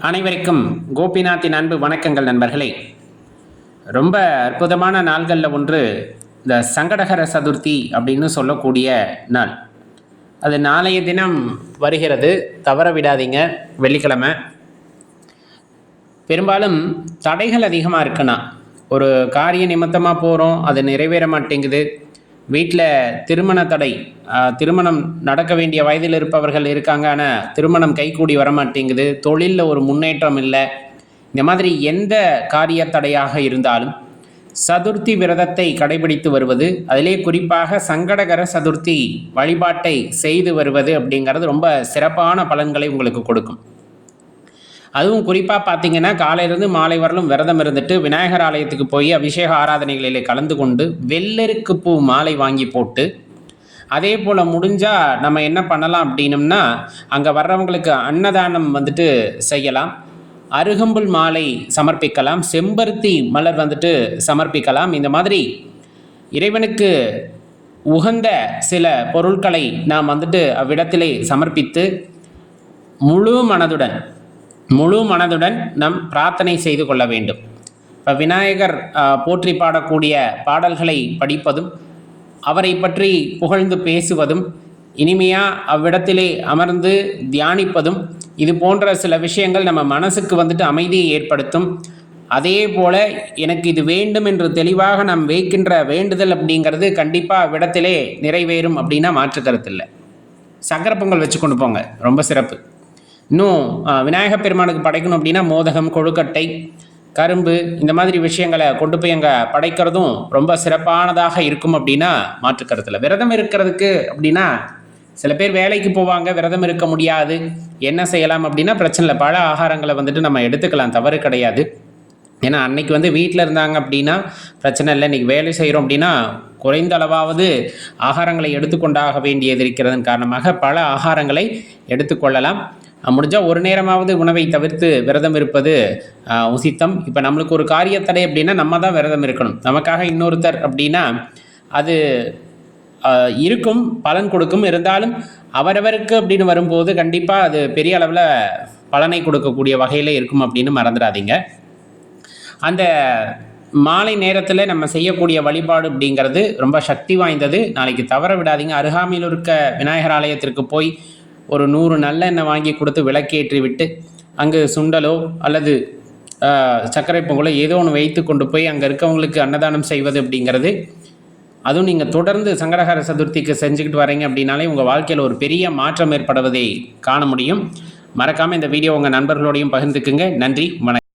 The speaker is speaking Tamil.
அனைவருக்கும் கோபிநாத்தின் அன்பு வணக்கங்கள் நண்பர்களே. ரொம்ப அற்புதமான நாள்களில் ஒன்று இந்த சங்கடகர சதுர்த்தி அப்படின்னு சொல்லக்கூடிய நாள். அது நாளைய தினம் வருகிறது. தவற விடாதீங்க. வெள்ளிக்கிழமை. பெரும்பாலும் தடைகள் அதிகமாக இருக்குன்னா ஒரு காரிய நிமித்தமாக போகிறோம் அது நிறைவேற மாட்டேங்குது. வீட்டில் திருமண தடை திருமணம் நடக்க வேண்டிய வயதில் இருப்பவர்கள் இருக்காங்க ஆனால் திருமணம் கைகூடி வர மாட்டேங்குது தொழிலில் ஒரு முன்னேற்றம் இல்லை. இந்த மாதிரி எந்த காரிய தடையாக இருந்தாலும் சதுர்த்தி விரதத்தை கடைபிடித்து வருவது அதிலே குறிப்பாக சங்கடகர சதுர்த்தி வழிபாட்டை செய்து வருவது அப்படிங்கிறது ரொம்ப சிறப்பான பலன்களை உங்களுக்கு கொடுக்கும். அதுவும் குறிப்பாக பார்த்தீங்கன்னா காலையிலேருந்து மாலை வரலும் விரதம் இருந்துட்டு விநாயகர் ஆலயத்துக்கு போய் அபிஷேக ஆராதனைகளிலே கலந்து கொண்டு வெள்ளருக்கு பூ மாலை வாங்கி போட்டு அதே போல் முடிஞ்சால் நம்ம என்ன பண்ணலாம் அப்படின்னம்னா அங்கே வர்றவங்களுக்கு அன்னதானம் வந்துட்டு செய்யலாம். அருகம்புல் மாலை சமர்ப்பிக்கலாம். செம்பருத்தி மலர் வந்துட்டு சமர்ப்பிக்கலாம். இந்த மாதிரி இறைவனுக்கு உகந்த சில பொருட்களை நாம் வந்துட்டு அவ்விடத்திலே சமர்ப்பித்து முழு மனதுடன் முழு மனதுடன் நம் பிரார்த்தனை செய்து கொள்ள வேண்டும். இப்போ விநாயகர் போற்றி பாடக்கூடிய பாடல்களை படிப்பதும் அவரை பற்றி புகழ்ந்து பேசுவதும் இனிமையாக அவ்விடத்திலே அமர்ந்து தியானிப்பதும் இது போன்ற சில விஷயங்கள் நம்ம மனசுக்கு வந்துட்டு அமைதியை ஏற்படுத்தும். அதே போல எனக்கு இது வேண்டும் என்று தெளிவாக நாம் வைக்கின்ற வேண்டுதல் அப்படிங்கிறது கண்டிப்பாக அவ்விடத்திலே நிறைவேறும் அப்படின்னா மாற்று கருத்து இல்லை. சங்கர பொங்கல் வச்சு கொண்டு போங்க. ரொம்ப சிறப்பு. இன்னும் ஆ, விநாயகப் பெருமானுக்கு படைக்கணும் அப்படின்னா மோதகம் கொழுக்கட்டை கரும்பு இந்த மாதிரி விஷயங்களை கொண்டு போய் அங்கே படைக்கிறதும் ரொம்ப சிறப்பானதாக இருக்கும் அப்படின்னா மாற்று கருத்தில் விரதம் இருக்கிறதுக்கு அப்படின்னா சில பேர் வேலைக்கு போவாங்க விரதம் இருக்க முடியாது. என்ன செய்யலாம் அப்படின்னா பிரச்சனை இல்லை பழ ஆகாரங்களை வந்துட்டு நம்ம எடுத்துக்கலாம் தவறு கிடையாது. ஏன்னா அன்னைக்கு வந்து வீட்டில் இருந்தாங்க அப்படின்னா பிரச்சனை இல்லை. இன்றைக்கி வேலை செய்கிறோம் அப்படின்னா குறைந்த அளவாவது ஆகாரங்களை எடுத்துக்கொண்டாக வேண்டியது இருக்கிறதன் காரணமாக பல ஆகாரங்களை எடுத்துக்கொள்ளலாம். முடிஞ்சால் ஒரு நேரமாவது உணவை தவிர்த்து விரதம் இருப்பது உசித்தம். இப்போ நம்மளுக்கு ஒரு காரியத்தடை அப்படின்னா நம்ம தான் விரதம் இருக்கணும். நமக்காக இன்னொருத்தர் அப்படின்னா அது இருக்கும் பலன் கொடுக்கும். இருந்தாலும் அவரவருக்கு அப்படின்னு வரும்போது கண்டிப்பாக அது பெரிய அளவில் பலனை கொடுக்கக்கூடிய வகையில் இருக்கும் அப்படின்னு மறந்துடாதீங்க. அந்த மாலை நேரத்தில் நம்ம செய்யக்கூடிய வழிபாடு அப்படிங்கிறது ரொம்ப சக்தி வாய்ந்தது. நாளைக்கு தவற விடாதீங்க. அருகாமையில் இருக்க விநாயகர் ஆலயத்திற்கு போய் ஒரு நூறு நல்லெண்ணெய் வாங்கி கொடுத்து விளக்கேற்றி விட்டு அங்கு சுண்டலோ அல்லது சர்க்கரை பொங்கலோ ஏதோ ஒன்று வைத்து கொண்டு போய் அங்கே இருக்கவங்களுக்கு அன்னதானம் செய்வது அப்படிங்கிறது. அதுவும் நீங்கள் தொடர்ந்து சங்கடகர சதுர்த்திக்கு செஞ்சுக்கிட்டு வரீங்க அப்படின்னாலே உங்கள் வாழ்க்கையில் ஒரு பெரிய மாற்றம் ஏற்படுவதை காண முடியும். மறக்காமல் இந்த வீடியோ உங்கள் நண்பர்களோடையும் பகிர்ந்துக்குங்க. நன்றி வணக்கம்.